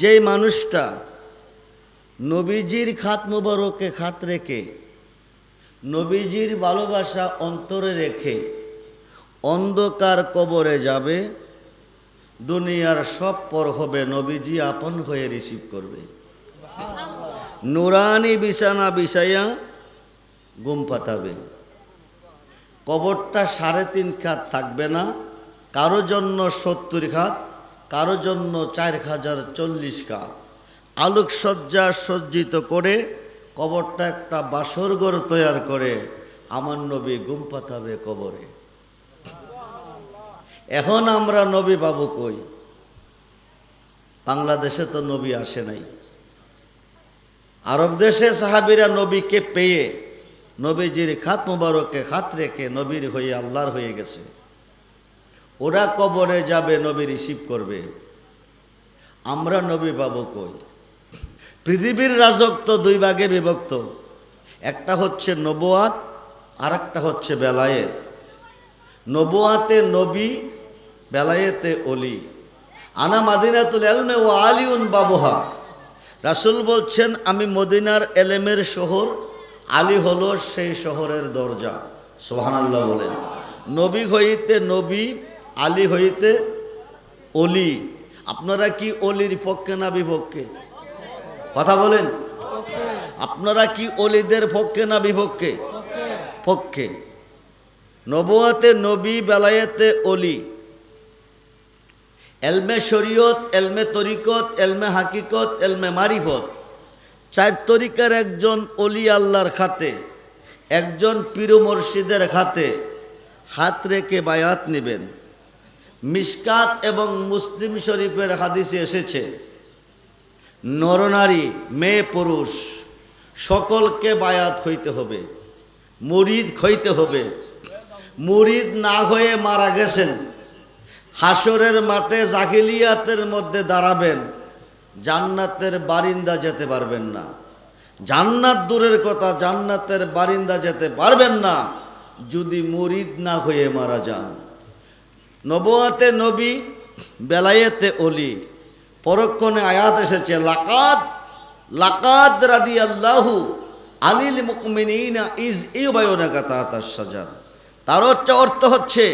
যেই মানুষটা নবীজির খাত মুবারকে খাত রেখে, নবীজির ভালোবাসা অন্তরে রেখে অন্ধকার কবরে যাবে, দুনিয়ার সব পর হবে নবীজি আপন হয়ে রিসিভ করবে। নুরানি বিছানা বিছাইয়া গুম পাতাবে। কবরটা সাড়ে তিন খাত থাকবে না, কারও জন্য সত্তর খাত কারও জন্য চার হাজার চল্লিশ কাপ। আলোকসজ্জা সজ্জিত করে কবরটা একটা বাসরঘর তৈয়ার করে আমার নবী গুম পাতাবে কবরে। এখন আমরা নবী বাবু কই? বাংলাদেশে তো নবী আসে নাই। আরব দেশে সাহাবিরা নবীকে পেয়ে নবীজির খাত মুবারককে খাত রেখে নবীর হয়ে আল্লাহর হয়ে গেছে। ওরা কবরে যাবে, নবী রিসিভ করবে। আমরা নবী বাবু কই? পৃথিবীর রাজত্ব দুই ভাগে বিভক্ত। একটা হচ্ছে নবোয়াত আর একটা হচ্ছে বেলায়েত। নবোয়াতে নবী, বেলায়েতে অলি আনা মাদিনাতুল এলমে ও আলিউন বাবুহা। রাসুল বলছেন, আমি মদিনার এলেমের শহর, আলী হলো সেই শহরের দরজা। সোহানাল্লাহ বলেন। নবী হইতে নবী আলী হইতে অলি। আপনারা কি অলির পক্ষে না বিপক্ষে? কথা বলেন। আপনারা কি অলিদের পক্ষে না বিপক্ষে? পক্ষে। নবুয়াতে, নবী বেলায়েতে অলি। এলমে শরীয়ত, এলমে তরিকত, এলমে হাকিকত, এলমে মারিফত। চার তরিকার একজন অলি আল্লাহর খাতে, একজন পীর মুর্শিদের খাতে হাত রেখে বায়াত নেবেন। মিসকাত এবং মুসলিম শরীফের হাদিসে এসেছে, নরনারী, মেয়ে পুরুষ, সকলকে বায়াত হইতে হবে, মুরিদ হইতে হবে। মুরিদ না হয়ে মারা গেছেন হাসরের মাঠে জাহিলিয়াতের মধ্যে দাঁড়াবেন, জান্নাতের বারিন্দা যেতে পারবেন না। জান্নাত দূরের কথা, জান্নাতের বারিন্দা যেতে পারবেন না, যদি মুরিদ না হয়ে মারা যান। নবুয়াতে নবী, বেলায়েতে অলি পরক্ষণে আয়াত এসেছে, লাকাদ লাকাদ রাদি আল্লাহু আনিল মুকমিনা ইজ ইউবায়ুনাকা তাহাতার সাজার তার হচ্ছে অর্থ হচ্ছে,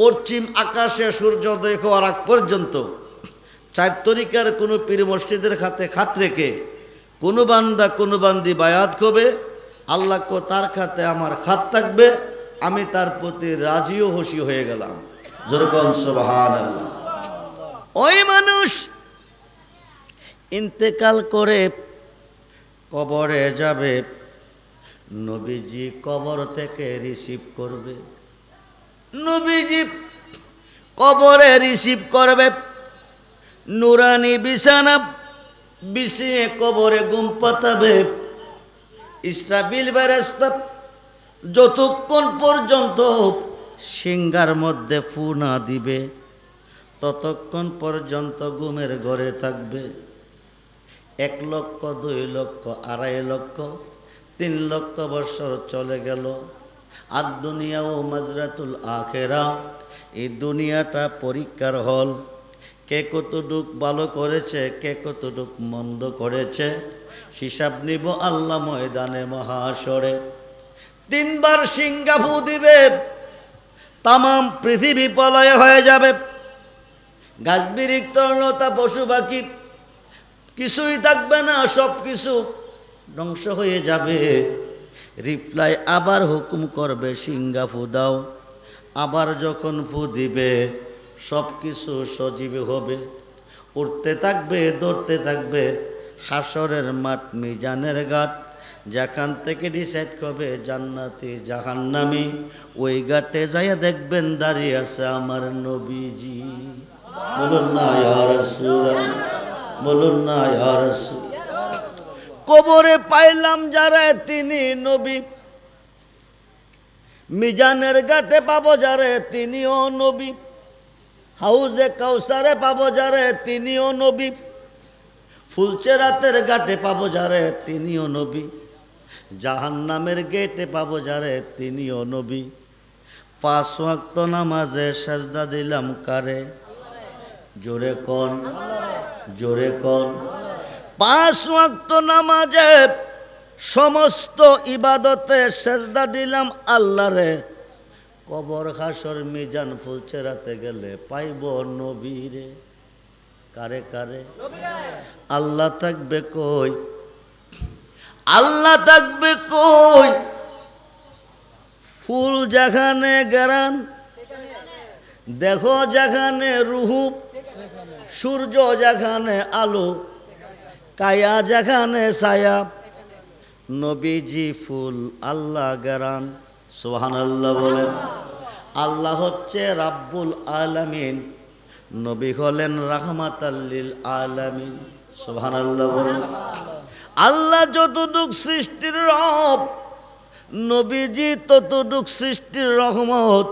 পশ্চিম আকাশে সূর্যোদয় হওয়ার আগ পর্যন্ত। চার তরিকার কোনো পীর মসজিদের খাতে খাত রেখে, কোনো বান্দা, কোনো বান্দি বায়াত করবে, আল্লাহ তার খাতে আমার খাত থাকবে, আমি তার প্রতি রাজিও খুশি হয়ে গেলাম। যেরকম ওই মানুষ ইন্তেকাল করে কবরে যাবে, নবীজি কবর থেকে রিসিভ করবে। নবীজি কবরে রিসিভ করবে, নুরানি বিছানা বিছিয়ে কবরে গুম পাতাবে। ইসরাবিল বেরেস্তা যতক্ষণ পর্যন্ত সিঙ্গার মধ্যে ফু না দিবে, ততক্ষণ পর্যন্ত ঘুমের ঘরে থাকবে। এক লক্ষ, দুই লক্ষ, আড়াই লক্ষ, তিন লক্ষ বছর চলে গেল। আর দুনিয়া ও মাজরাতুল আখেরা, এই দুনিয়াটা পরীক্ষার হল। কে কতটুক ভালো করেছে, কে কতটুক মন্দ করেছে, হিসাব নিব আল্লাহ ময়দানে মহাসরে তিনবার সিঙ্গাফু দিবে তামাম পৃথিবী পলয় হয়ে যাবে। গাছ বিরিক তরলতা পশু পাখি কিছুই থাকবে না, সব কিছু ধ্বংস হয়ে যাবে। রিপ্লাই আবার হুকুম করবে সিঙ্গা ফু দাও। আবার যখন ফু দিবে, সব কিছু সজীব হবে। উঠতে থাকবে, দৌড়তে থাকবে, হাসরের মাঠ, মিজানের ঘাট। যেখান থেকে ডিসাইড করবে, জান্নাতি জাহান্নামি। ওই ঘাটে যাইয়া দেখবেন দাঁড়িয়ে আছে আমার নবীজি। বলুন না, ইয়া বলুন না, ইয়া কবরে পাইলাম যারা তিনি নবী। মিজানের ঘাটে পাবো যারে তিনিও নবী। হাউজে কাউসারে পাবো যারে তিনিও নবী। ফুলচেরাতের ঘাটে পাবো যারে তিনিও নবী। জাহান নামের গেটে পাবো যারে? তিনিও নবী। পাঁচ ওয়াক্ত নামাজে সাজদা দিলাম কারে? জোরে কন? জোরে কন? পাঁচ ওয়াক্ত নামাজে সমস্ত ইবাদতে সেজদা দিলাম আল্লাহরে। কবর, হাসর, মিজান ফুলচেরাতে গেলে পাইব নবীরে। কারে কারে? আল্লাহ থাকবে কই? আল্লাহ থাকবে কই? ফুল যেখানে গেরান, দেখো যেখানে রুহুপ সূর্য যেখানে আলো, কায়া যেখানে ছায়া, নবীজি ফুল আল্লাহ গেরান। সোহান আল্লাহ বলেন, আল্লাহ হচ্ছে রাব্বুল আলামিন, নবী হলেন রাহমাত আল্লিল আলামিন। সোহান আল্লাহ বলেন। আল্লাহ যতটুক সৃষ্টির রব, নবীজি ততটুক সৃষ্টির রহমত,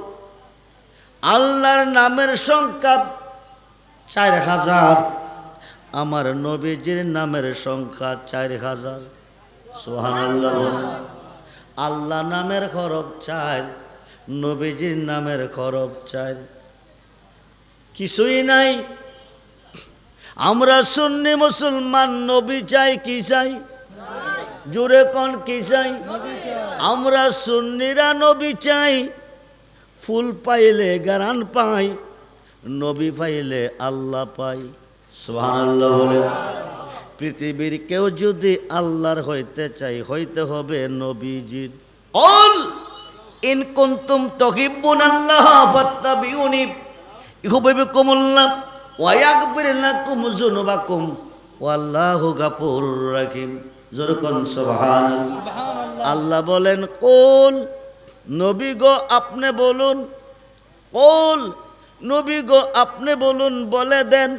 আল্লাহর নামের সংখ্যা চার হাজার, আমার নবীজির নামের সংখ্যা চার হাজার। সোহান আল্লাহ নামের খরব চার, নবীজির নামের খরব চার। কিছুই নাই আমরা সুন্নি মুসলমান, নবী চাই কি চাই? জোরে কোন কি চাই? আমরা সুন্নিরা নবী চাই। ফুল পাইলে গারান পাই, নবী পাইলে আল্লাহ পাই। বলে পৃথিবীর কেউ যদি আল্লাহর হইতে চাই, হইতে হবে নবীজির। অল ইন কুনতুম তুহিব্বুন আল্লাহ ফাত্তাবিউনি। ইউহিব্বুকুমুল্লাহ ওয়া ইয়াগফির লাকুম যুনুবাকুম ওয়াল্লাহু গাফুরুর রাহিম যেরকম সুবহানাল্লাহ। আল্লাহ বলেন কোল নবী গো আপনি বলুন কোল নবী গো আপনি বলুন বলে দেন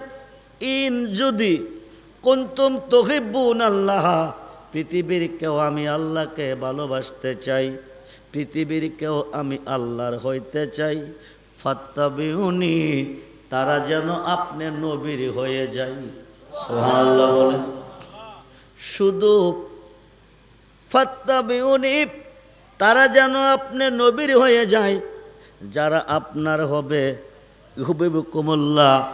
ইন যদি কুন্তুম তহিবুন আল্লাহ পৃথিবীর কেউ আমি আল্লাহকে ভালোবাসতে চাই পৃথিবীর কেউ আমি আল্লাহর হইতে চাই ফাত্তাবিউনি তারা যেন আপনি নবীর হয়ে যায়। সোহাল্লা বলে। শুধু তারা যেন আপনি নবীর হয়ে যায়। যারা আপনার হবে, হুবিবুকুমুল্লাহ